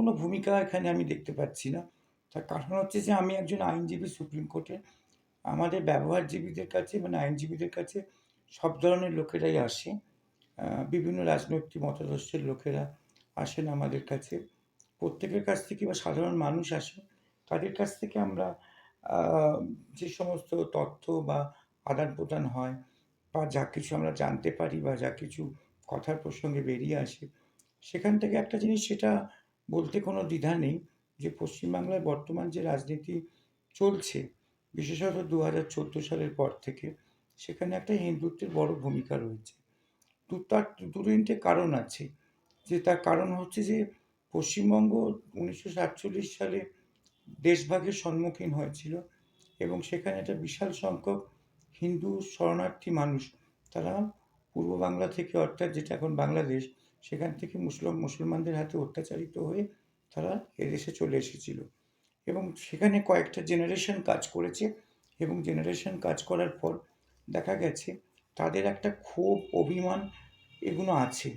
কোনো ভূমিকা এখানে আমি দেখতে পাচ্ছি না। তার কারণ হচ্ছে যে আমি একজন আইনজীবী সুপ্রিম কোর্টে। আমাদের ব্যবহারজীবীদের কাছে মানে আইনজীবীদের কাছে সব ধরনের লোকেরাই আসে। বিভিন্ন রাজনৈতিক মতাদর্শের লোকেরা আসেন আমাদের কাছে। প্রত্যেকের কাছ থেকে বা সাধারণ মানুষ আসে, তাদের কাছ থেকে আমরা যে সমস্ত তথ্য বা আদান প্রদান হয় বা যা কিছু আমরা জানতে পারি বা যা কিছু কথার প্রসঙ্গে বেরিয়ে আসে, সেখান থেকে একটা জিনিস সেটা বলতে কোনো দ্বিধা নেই যে পশ্চিমবাংলায় বর্তমান যে রাজনীতি চলছে, বিশেষত দু হাজার চোদ্দ সালের পর থেকে, সেখানে একটা হিন্দুত্বের বড় ভূমিকা রয়েছে। দু তার দু তিনটে কারণ আছে। যে তার কারণ হচ্ছে যে পশ্চিমবঙ্গ উনিশশো সাতচল্লিশ সালে দেশভাগের সম্মুখীন হয়েছিল এবং সেখানে একটা বিশাল সংখ্যক হিন্দু শরণার্থী মানুষ, তারা পূর্ব বাংলা থেকে অর্থাৎ যেটা এখন বাংলাদেশ সেখান থেকে মুসলিম, মুসলমানদের হাতে অত্যাচারিত হয়ে তারা এদেশে চলে এসেছিল। এবং সেখানে কয়েকটা জেনারেশন কাজ করেছে এবং জেনারেশন কাজ করার পর দেখা গেছে তাদের একটা ক্ষোভ, অভিমান এগুলো আছে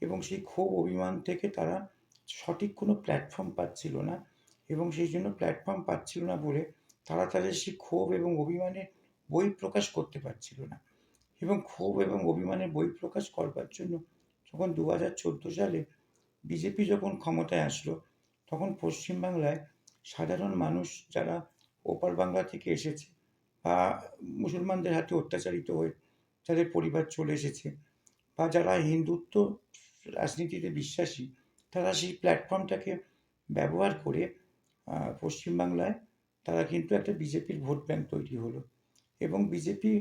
এবং সেই ক্ষোভ, অভিমান থেকে তারা সঠিক কোনো প্ল্যাটফর্ম পাচ্ছিল না এবং সেই জন্য প্ল্যাটফর্ম পাচ্ছিল না বলে তারা তাদের সেই ক্ষোভ এবং অভিমানের বই প্রকাশ করতে পারছিল না। এবং ক্ষোভ এবং অভিমানের বই প্রকাশ করবার জন্য যখন দু হাজার চোদ্দ সালে বিজেপি যখন ক্ষমতায় আসলো, তখন পশ্চিমবাংলায় সাধারণ মানুষ যারা ওপার বাংলা থেকে এসেছে বা মুসলমানদের হাতে অত্যাচারিত হয়ে যাদের পরিবার চলে এসেছে বা যারা হিন্দুত্ব রাজনীতিতে বিশ্বাসী, তারা সেই প্ল্যাটফর্মটাকে ব্যবহার করে পশ্চিমবাংলায় তারা কিন্তু একটা বিজেপির ভোট ব্যাংক তৈরি হলো। এবং বিজেপি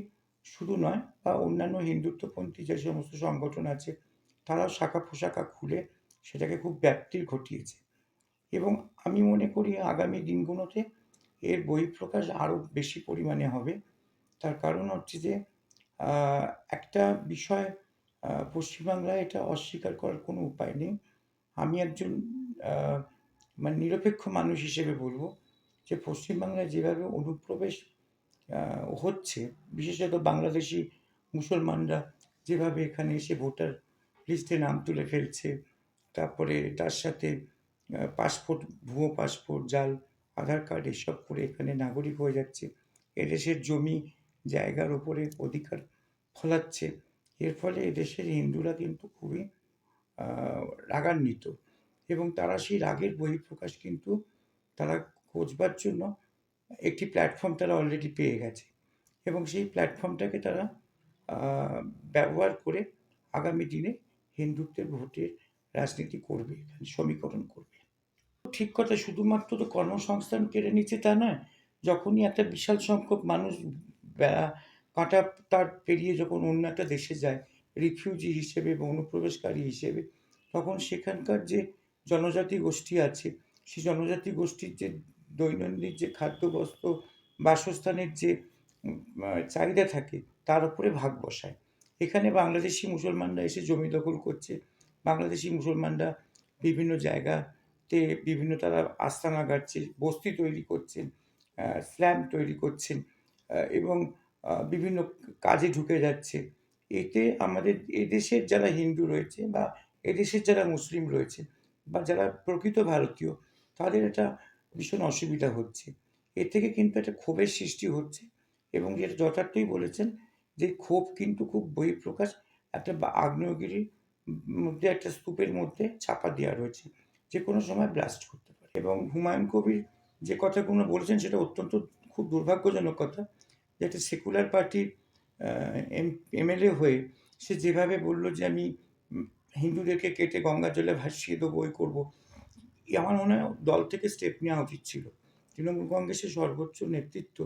শুধু নয়, বা অন্যান্য হিন্দুত্বপন্থী যে সমস্ত সংগঠন আছে তারাও শাখা পোশাখা খুলে সেটাকে খুব ব্যাপ্তি ঘটিয়েছে। এবং আমি মনে করি আগামী দিনগুলোতে এর বহিঃপ্রকাশ আরও বেশি পরিমাণে হবে। তার কারণ হচ্ছে যে একটা বিষয় পশ্চিমবাংলায় এটা অস্বীকার করার কোনো উপায় নেই। আমি একজন মানে নিরপেক্ষ মানুষ হিসেবে বলব যে, পশ্চিমবাংলায় যেভাবে অনুপ্রবেশ হচ্ছে, বিশেষত বাংলাদেশি মুসলমানরা যেভাবে এখানে এসে ভোটার লিস্টে নাম তুলে ফেলছে। তারপরে তার সাথে পাসপোর্ট, ভুয়ো পাসপোর্ট, জাল, আধার কার্ড এসব করে এখানে নাগরিক হয়ে যাচ্ছে। এদেশের জমি জায়গার ওপরে অধিকার ফলাচ্ছে। এর ফলে এদেশের হিন্দুরা কিন্তু খুবই রাগান্বিত। এবং তারা সেই রাগের বহিঃপ্রকাশ কিন্তু তারা খোঁজবার জন্য একটি প্ল্যাটফর্ম তারা অলরেডি পেয়ে গেছে। এবং সেই প্ল্যাটফর্মটাকে তারা ব্যবহার করে আগামী দিনে হিন্দুত্বের ভোটের রাজনীতি করবে সমীকরণ করবে। ঠিক কথা, শুধুমাত্র তো কর্মসংস্থান কেড়ে নিচ্ছে তা নয়, যখনই একটা বিশাল সংখ্যক মানুষ কাঁটা তার পেরিয়ে যখন অন্য একটা দেশে যায় রিফিউজি হিসেবে বা অনুপ্রবেশকারী হিসেবে, তখন সেখানকার যে জনজাতি গোষ্ঠী আছে, সেই জনজাতি গোষ্ঠীর যে দৈনন্দিন যে খাদ্য বস্ত্র, বাসস্থানের যে চাহিদা থাকে, তার উপরে ভাগ বসায়। এখানে বাংলাদেশি মুসলমানরা এসে জমি দখল করছে। বাংলাদেশি মুসলমানরা বিভিন্ন জায়গাতে বিভিন্ন তারা আস্তানা গাড়ছে বস্তি তৈরি করছেন স্ল্যাম তৈরি করছেন এবং বিভিন্ন কাজে ঢুকে যাচ্ছে। এতে আমাদের এদেশের যারা হিন্দু রয়েছে বা এদেশের যারা মুসলিম রয়েছে বা যারা প্রকৃত ভারতীয়, তাদের এটা ভীষণ অসুবিধা হচ্ছে। এ থেকে কিন্তু একটা ক্ষোভের সৃষ্টি হচ্ছে এবং যেটা যথার্থই বলেছেন যে ক্ষোভ কিন্তু খুব বহিঃপ্রকাশ, একটা আগ্নেয়গিরির মধ্যে, একটা স্তূপের মধ্যে চাপা দেওয়া রয়েছে। যে কোনো সময় ব্লাস্ট করতে পারে। এবং হুমায়ুন কবির যে কথাগুলো বলেছেন, সেটা অত্যন্ত খুব দুর্ভাগ্যজনক কথা। যে একটা সেকুলার পার্টির এমএলএ হয়ে সে যেভাবে বলল যে আমি হিন্দুদেরকে কেটে গঙ্গা জলে ভাসিয়ে দেবো, ওই করব, আমার মনে হয় দল থেকে স্টেপ নেওয়া উচিত ছিল। তৃণমূল কংগ্রেসের সর্বোচ্চ নেতৃত্ব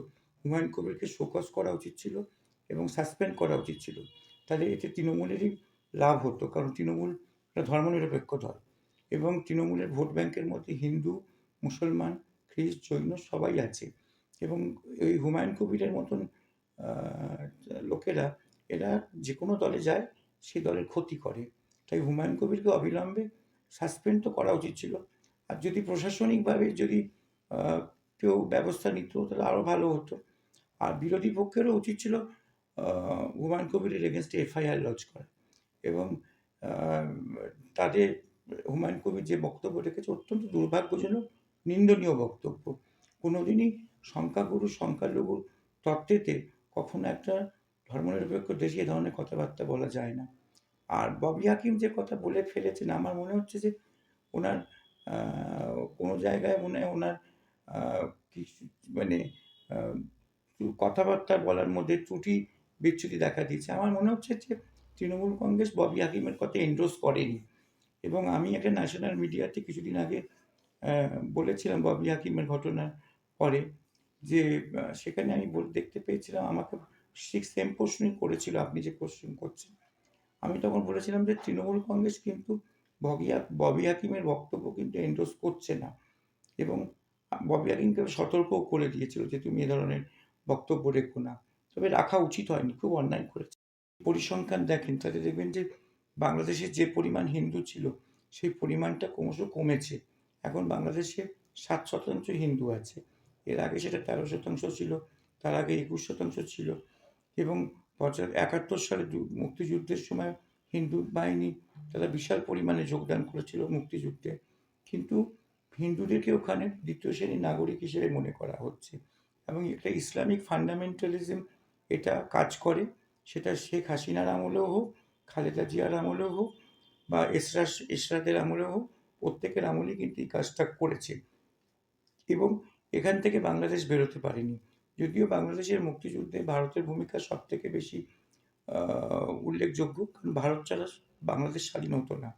হুমায়ুন কবিরকে শোকস করা উচিত ছিল। এবং সাসপেন্ড করা উচিত ছিল। তাহলে এতে তৃণমূলেরই লাভ হতো, কারণ তৃণমূল ধর্মনিরপেক্ষ দল এবং তৃণমূলের ভোট ব্যাংকের মধ্যে হিন্দু, মুসলমান, খ্রিস্ট, জৈন সবাই আছে। এবং এই হুমায়ুন কবিরের মতন লোকেরা, এরা যে কোনো দলে যায়, সে দলের ক্ষতি করে। তাই হুমায়ুন কবিরকে অবিলম্বে সাসপেন্ড তো করা উচিত ছিল। আর যদি প্রশাসনিকভাবে যদি কেউ ব্যবস্থা নিত, তাহলে আরও ভালো হতো। আর বিরোধী পক্ষেরও উচিত ছিল হুমায়ুন কবিরের এগেনস্টে এফআইআর লজ করে। এবং তাদের হুমায়ুন কবির যে বক্তব্য রেখেছে অত্যন্ত দুর্ভাগ্যজনক, নিন্দনীয় বক্তব্য। কোনোদিনই সংখ্যাগুরু সংখ্যালঘু তত্ত্বেতে কখনো একটা ধর্মনিরপেক্ষ দেশে এ ধরনের কথাবার্তা বলা যায় না। আর ববি হাকিম যে কথা বলে ফেলেছেন, আমার মনে হচ্ছে যে ওনার কোনো জায়গায় মনে হয় ওনার মানে কথাবার্তা বলার মধ্যে ত্রুটি বিচ্যুতি দেখা দিয়েছে। আমার মনে হচ্ছে যে তৃণমূল কংগ্রেস ববি হাকিমের কথা এন্ডোর্স করেনি। এবং আমি একটা ন্যাশনাল মিডিয়াতে কিছুদিন আগে বলেছিলাম ববি হাকিমের ঘটনার পরে যে সেখানে আমি দেখতে পেয়েছিলাম আমাকে ঠিক সেম প্রশ্নই করেছিল, আপনি যে কোশ্চেন করছেন। আমি তখন বলেছিলাম যে তৃণমূল কংগ্রেস কিন্তু ববিয়া ববি হাকিমের বক্তব্য কিন্তু এন্ডোর্স করছে না। এবং ববি হাকিমকে সতর্কও করে দিয়েছিল যে তুমি এ ধরনের বক্তব্য রেখো না। তবে রাখা উচিত হয়নি, খুব অন্যায় করেছে। পরিসংখ্যান দেখেন তাতে দেখবেন যে বাংলাদেশে যে পরিমাণ হিন্দু ছিল, সেই পরিমাণটা ক্রমশ কমেছে। এখন বাংলাদেশে সাত শতাংশ হিন্দু আছে, এর আগে সেটা তেরো শতাংশ ছিল, তার আগে একুশ শতাংশ ছিল এবং পঁচা একাত্তর সালে মুক্তিযুদ্ধের সময় হিন্দু বাহিনী তারা বিশাল পরিমাণে যোগদান করেছিল মুক্তিযুদ্ধে। কিন্তু হিন্দুদেরকে ওখানে দ্বিতীয় শ্রেণির নাগরিক হিসেবে মনে করা হচ্ছে এবং একটা ইসলামিক ফান্ডামেন্টালিজম এটা কাজ করে, সেটা শেখ হাসিনার আমলেও হোক, খালেদা জিয়ার আমলেও হোক, বা এসরা এসরাদের আমলেও হোক, প্রত্যেকের আমলেই কিন্তু এই কাজটা করেছে। এবং এখান থেকে বাংলাদেশ বেরোতে পারেনি। যদিও বাংলাদেশের মুক্তিযুদ্ধে ভারতের ভূমিকা সব থেকে বেশি উল্লেখযোগ্য, কারণ ভারত ছাড়া বাংলাদেশ স্বাধীন হতো না।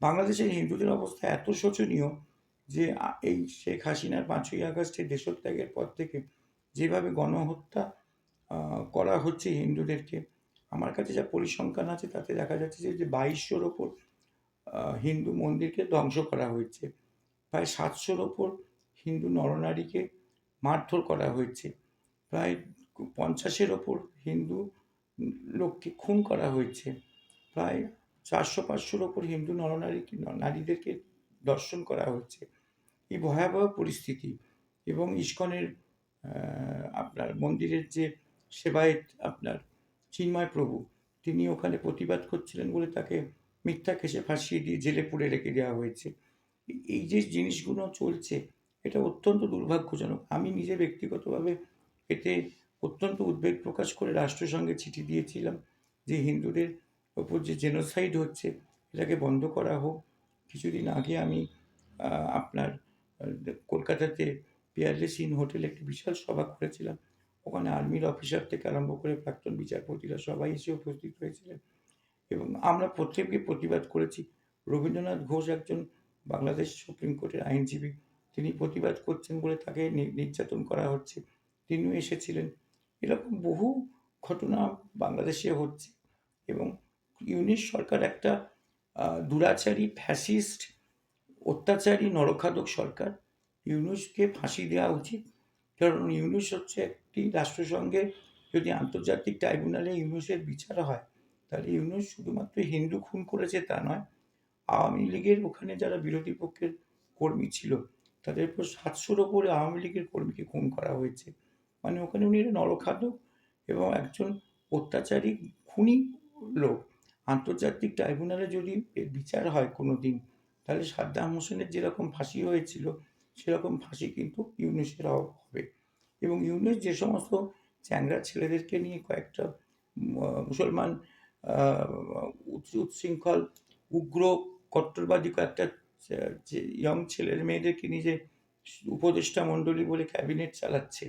বাংলাদেশের হিন্দুদের অবস্থা এত শোচনীয় যে এই শেখ হাসিনার পাঁচই আগস্টের দেশত্যাগের পর থেকে যেভাবে গণহত্যা করা হচ্ছে হিন্দুদেরকে। আমার কাছে যা পরিসংখ্যান আছে, তাতে দেখা যাচ্ছে যে বাইশশোর ওপর হিন্দু মন্দিরকে ধ্বংস করা হয়েছে। প্রায় সাতশোর ওপর হিন্দু নরনারীকে মারধর করা হয়েছে। প্রায় পঞ্চাশের ওপর হিন্দু লোককে খুন করা হয়েছে। প্রায় চারশো পাঁচশোর ওপর হিন্দু নরনারী নারীদেরকে দর্শন করা হচ্ছে এই ভয়াবহ পরিস্থিতি এবং ইস্কনের আপনার মন্দিরের যে সেবায়েত আপনার। চিন্ময় প্রভু, তিনি ওখানে প্রতিবাদ করছিলেন বলে তাকে মিথ্যা কেসে ফাঁসিয়ে দিয়ে জেলে পুড়ে রেখে দেওয়া হয়েছে। এই- যে জিনিসগুলো চলছে, এটা অত্যন্ত দুর্ভাগ্যজনক। আমি নিজে ব্যক্তিগতভাবে এতে অত্যন্ত উদ্বেগ প্রকাশ করে রাষ্ট্রসংঘে চিঠি দিয়েছিলাম যে হিন্দুদের ওপর যে জেনোসাইড হচ্ছে, এটাকে বন্ধ করা হোক। কিছুদিন আগে আমি আপনার কলকাতাতে পিয়ারলেস ইন হোটেলে একটি বিশাল সভা করেছিলাম। ওখানে আর্মির অফিসার থেকে আরম্ভ করে প্রাক্তন বিচারপতিরা সবাই এসে উপস্থিত হয়েছিলেন। এবং আমরা প্রত্যেককে প্রতিবাদ করেছি। রবীন্দ্রনাথ ঘোষ একজন বাংলাদেশ সুপ্রিম কোর্টের আইনজীবী। তিনি প্রতিবাদ করছেন বলে তাকে নির্যাতন করা হচ্ছে। তিনিও এসেছিলেন। এরকম বহু ঘটনা বাংলাদেশে হচ্ছে এবং ইউনিশ সরকার একটা দুরাচারী, ফ্যাসিস্ট, অত্যাচারী, নরখাদক সরকার। ইউনুসকে ফাঁসি দেওয়া উচিত। কারণ ইউনুস হচ্ছে একটি রাষ্ট্রসংঘের যদি আন্তর্জাতিক ট্রাইব্যুনালে ইউনুসের বিচার হয়, তাহলে ইউনুস শুধুমাত্র হিন্দু খুন করেছে তা নয়, আওয়ামী লীগের ওখানে যারা বিরোধী পক্ষের কর্মী ছিল, তাদের উপর সাতশোর ওপরে আওয়ামী লীগের কর্মীকে খুন করা হয়েছে। মানে ওখানে উনি একটা নরখাদক এবং একজন অত্যাচারী খুনি লোক। আন্তর্জাতিক ট্রাইব্যুনালে যদি বিচার হয় কোনো দিন তাহলে সাদ্দাম হোসেনের যেরকম ফাঁসি হয়েছিল সেরকম ফাঁসি কিন্তু ইউনুসের হবে। এবং ইউনুস যে সমস্ত চ্যাংরা ছেলেদেরকে নিয়ে কয়েকটা মুসলমান উচ্ছৃঙ্খল উগ্র, কট্টরবাদী কয়েকটা ইয়ং ছেলের মেয়েদেরকে নিয়ে যে উপদেষ্টা মণ্ডলী বলে ক্যাবিনেট চালাচ্ছে,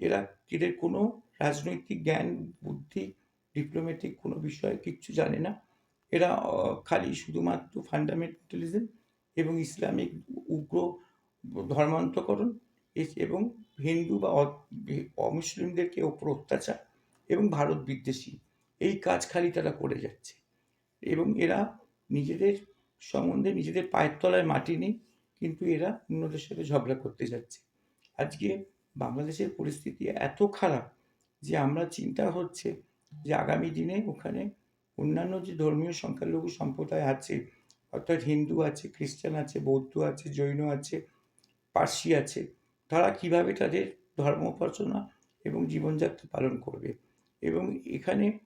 এরা এদের কোনো রাজনৈতিক জ্ঞান, বুদ্ধি ডিপ্লোম্যাটিক কোনো বিষয়ে কিচ্ছু জানে না। এরা খালি শুধুমাত্র ফান্ডামেন্টালিজম এবং ইসলামিক, উগ্র ধর্মান্তকরণ এবং হিন্দু বা অমুসলিমদেরকে ওপর অত্যাচার এবং ভারত বিদ্বেষী। এই কাজ খালি তারা করে যাচ্ছে। এবং এরা নিজেদের সম্বন্ধে নিজেদের পায়ের তলায় মাটি নেই, কিন্তু এরা অন্যদের সাথে ঝগড়া করতে যাচ্ছে। আজকে বাংলাদেশের পরিস্থিতি এত খারাপ যে আমরা চিন্তা হচ্ছে যে আগামী দিনে ওখানে অন্যান্য যে ধর্মীয় সংখ্যালঘু সম্প্রদায় আছে, অর্থাৎ হিন্দু আছে, খ্রিস্টান আছে, বৌদ্ধ আছে, জৈন আছে পার্সি আছে, তারা কীভাবে তাদের ধর্ম উপাসনা এবং জীবনযাত্রা পালন করবে? এবং এখানে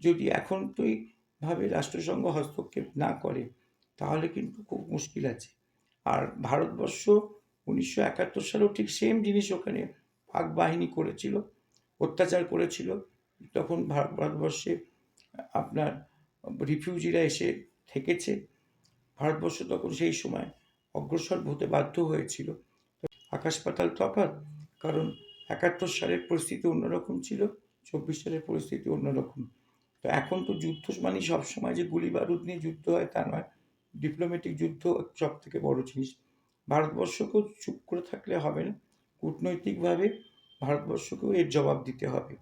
যদি এখন তোই ভাবে রাষ্ট্রসংঘ হস্তক্ষেপ না করে, তাহলে কিন্তু খুব মুশকিল আছে। আর ভারতবর্ষ উনিশশো একাত্তর সালেও ঠিক সেম জিনিস ওখানে পাক বাহিনী করেছিল, অত্যাচার করেছিল। তখন ভারতবর্ষে আপনার রিফিউজিরা এসে থেকেছে। ভারতবর্ষ তখন সেই সময় অগ্রসর হতে বাধ্য হয়েছিল। আকাশ পাতাল তফাৎ, কারণ একাত্তর সালের পরিস্থিতি অন্যরকম ছিল, চব্বিশ সালের পরিস্থিতি অন্যরকম। তো এখন তো যুদ্ধ মানে সবসময় যে গুলি বারুদ নিয়ে যুদ্ধ হয় তা নয় ডিপ্লোম্যাটিক যুদ্ধ সব থেকে বড় জিনিস। ভারতবর্ষকেও চুপ করে থাকলে হবে না, কূটনৈতিকভাবে ভারতবর্ষকেও এর জবাব দিতে হবে।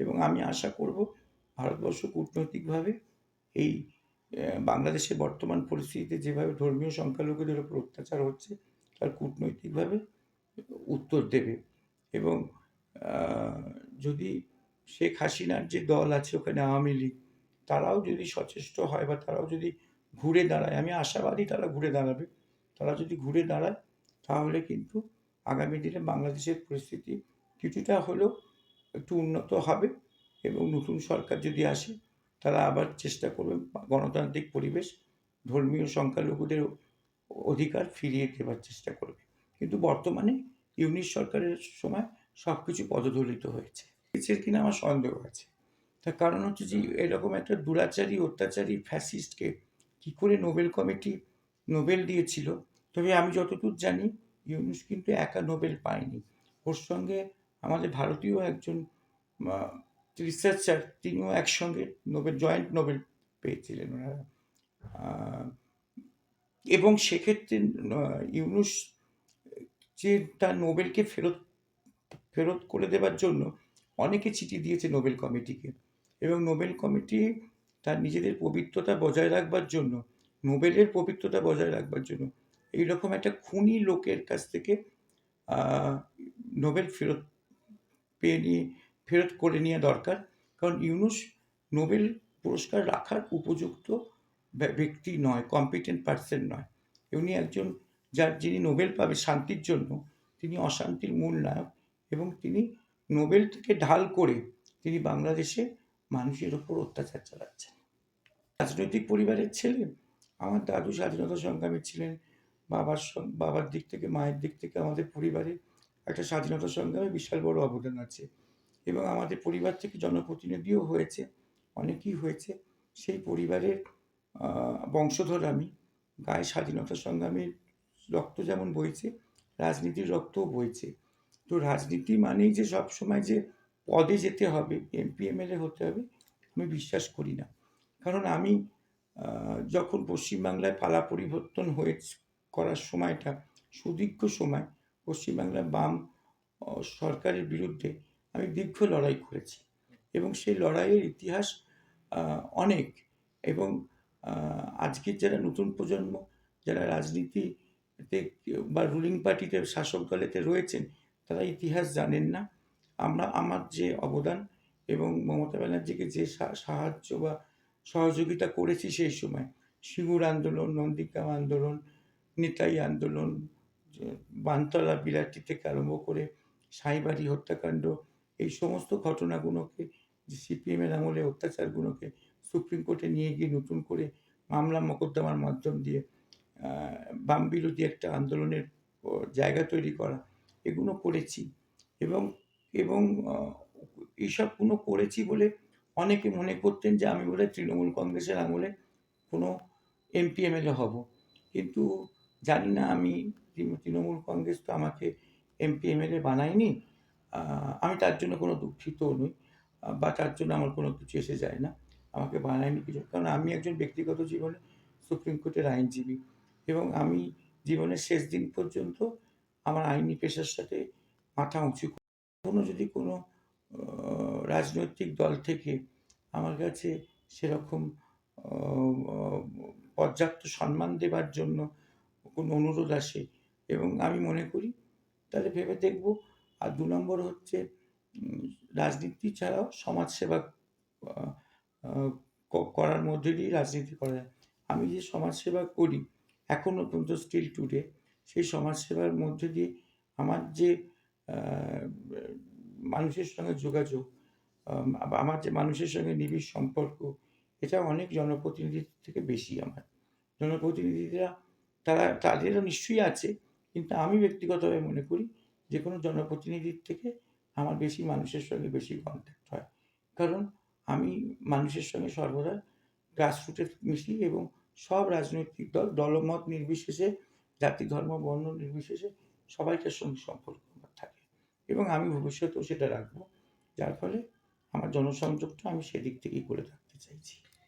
এবং আমি আশা করব ভারতবর্ষ কূটনৈতিকভাবে এই বাংলাদেশের বর্তমান পরিস্থিতিতে যেভাবে ধর্মীয় সংখ্যালঘুদের উপর অত্যাচার হচ্ছে, তার কূটনৈতিকভাবে উত্তর দেবে এবং যদি শেখ হাসিনার যে দল আছে ওখানে আওয়ামী লীগ, তারাও যদি সচেষ্ট হয় বা তারাও যদি ঘুরে দাঁড়ায়, আমি আশাবাদী তারা ঘুরে দাঁড়াবে। তারা যদি ঘুরে দাঁড়ায়, তাহলে কিন্তু আগামী দিনে বাংলাদেশের পরিস্থিতি কিছুটা হলেও একটু উন্নত হবে এবং নতুন সরকার যদি আসে, তারা আবার চেষ্টা করবে গণতান্ত্রিক পরিবেশ, ধর্মীয় সংখ্যালঘুদের অধিকার ফিরিয়ে দেওয়ার চেষ্টা করবে। কিন্তু বর্তমানে ইউনিট সরকারের সময় সব কিছু পদদলিত হয়েছে। এর কিনা আমার সন্দেহ আছে। তার কারণ হচ্ছে যে এরকম একটা দুরাচারী, অত্যাচারী ফ্যাসিস্টকে কী করে নোবেল কমিটি নোবেল দিয়েছিল, তবে আমি যতদূর জানি ইউনুস কিন্তু একা নোবেল পায়নি। ওর সঙ্গে আমাদের ভারতীয় একজন রিসার্চার, তিনিও একসঙ্গে নোবেল, জয়েন্ট নোবেল পেয়েছিলেন ওনারা। এবং সেক্ষেত্রে ইউনুস যে তার নোবেলকে ফেরত ফেরত করে দেওয়ার জন্য অনেকে চিঠি দিয়েছে নোবেল কমিটিকে। এবং নোবেল কমিটি তার নিজেদের পবিত্রতা বজায় রাখবার জন্য, নোবেলের পবিত্রতা বজায় রাখবার জন্য এইরকম একটা খুনি লোকের কাছ থেকে নোবেল ফেরত পেয়ে নিয়ে, ফেরত করে নেওয়া দরকার। কারণ ইউনুস নোবেল পুরস্কার রাখার উপযুক্ত ব্য- ব্যক্তি নয় কম্পিটেন্ট পার্সন নয়। উনি একজন যার যিনি নোবেল পাবে শান্তির জন্য, তিনি অশান্তির মূল নায়ক এবং তিনি নোবেল থেকে ঢাল করে তিনি বাংলাদেশে মানুষের ওপর অত্যাচার চালাচ্ছেন। রাজনৈতিক পরিবারের ছেলে, আমার দাদু স্বাধীনতা সংগ্রামী ছিলেন, বাবার বাবার দিক থেকে, মায়ের দিক থেকে আমাদের পরিবারে একটা স্বাধীনতা সংগ্রামে বিশাল বড় অবদান আছে এবং আমাদের পরিবার থেকে জনপ্রতিনিধিও হয়েছে, অনেকেই হয়েছে। সেই পরিবারের বংশধর আমি, গায়ে স্বাধীনতা সংগ্রামের রক্ত যেমন বইছে, রাজনীতির রক্তও বইছে। তো রাজনীতি মানেই যে সবসময় যে পদে যেতে হবে, এমপি, এমএলএ হতে হবে, আমি বিশ্বাস করি না। কারণ আমি যখন পশ্চিমবাংলায় পালা পরিবর্তন হয়ে করার সময়টা, সুদীর্ঘ সময় পশ্চিমবাংলার বাম সরকারের বিরুদ্ধে আমি দীর্ঘ লড়াই করেছি। এবং সেই লড়াইয়ের ইতিহাস অনেক। এবং আজকের যারা নতুন প্রজন্ম, যারা রাজনীতিতে বা রুলিং পার্টিতে শাসক দলেতে রয়েছেন, তারা ইতিহাস জানেন না। আমরা, আমার যে অবদান এবং মমতা ব্যানার্জিকে যে সাহায্য বা সহযোগিতা করেছি সেই সময়, সিঙ্গুর আন্দোলন, নন্দীগ্রাম আন্দোলন, নিতাই আন্দোলন, বানতলা বিলাটি থেকে আরম্ভ করে সাঁইবাড়ি হত্যাকাণ্ড, এই সমস্ত ঘটনাগুলোকে, যে সিপিএমের আমলে অত্যাচারগুলোকে সুপ্রিম কোর্টে নিয়ে গিয়ে নতুন করে মামলা মোকদ্দমার মাধ্যম দিয়ে বাম বিরোধী একটা আন্দোলনের জায়গা তৈরি করা, এগুলো করেছি। এবং এবং এইসবগুলো করেছি বলে অনেকে মনে করতেন যে আমি বোধহয় তৃণমূল কংগ্রেসের আমলে কোনো এমপি, এমএলএ হব। কিন্তু জানি না, আমি তৃণমূল কংগ্রেস তো আমাকে এমপি, এমএলএ বানায়নি। আমি তার জন্য কোনো দুঃখিতও নই বা তার জন্য আমার কোনো কিছু এসে যায় না। আমাকে বানায়নি কিছু। কারণ আমি একজন ব্যক্তিগত জীবনে সুপ্রিম কোর্টের আইনজীবী। এবং আমি জীবনের শেষ দিন পর্যন্ত আমার আইনি পেশার সাথে মাথা উঁচু কোনো যদি কোনো রাজনৈতিক দল থেকে আমার কাছে সেরকম পর্যাপ্ত সম্মান দেবার জন্য কোনো অনুরোধ আসে এবং আমি মনে করি, তাহলে ভেবে দেখব। আর দু নম্বর হচ্ছে রাজনীতি ছাড়াও সমাজসেবা করার মধ্যে দিয়ে রাজনীতি করা যায়। আমি যে সমাজসেবা করি এখনও পর্যন্ত স্টিল টুডে সেই সমাজসেবার মধ্যে দিয়ে আমার যে মানুষের সঙ্গে যোগাযোগ আমার যে মানুষের সঙ্গে নিবিড় সম্পর্ক, এটা অনেক জনপ্রতিনিধির থেকে বেশি আমার। জনপ্রতিনিধিরা তারা, তাদেরও নিশ্চয়ই আছে, কিন্তু আমি ব্যক্তিগতভাবে মনে করি যে কোনো জনপ্রতিনিধির থেকে আমার বেশি মানুষের সঙ্গে বেশি কন্ট্যাক্ট হয়। কারণ আমি মানুষের সঙ্গে সর্বদা গ্রাসরুটে মিশি এবং সব রাজনৈতিক দল, দলমত নির্বিশেষে, জাতি, ধর্ম, বর্ণ নির্বিশেষে সবাইকার সঙ্গে সম্পর্ক থাকে। এবং আমি ভবিষ্যতেও সেটা রাখব। যার ফলে আমার জনসংযোগটা আমি সেদিক থেকেই করে থাকতে চাইছি।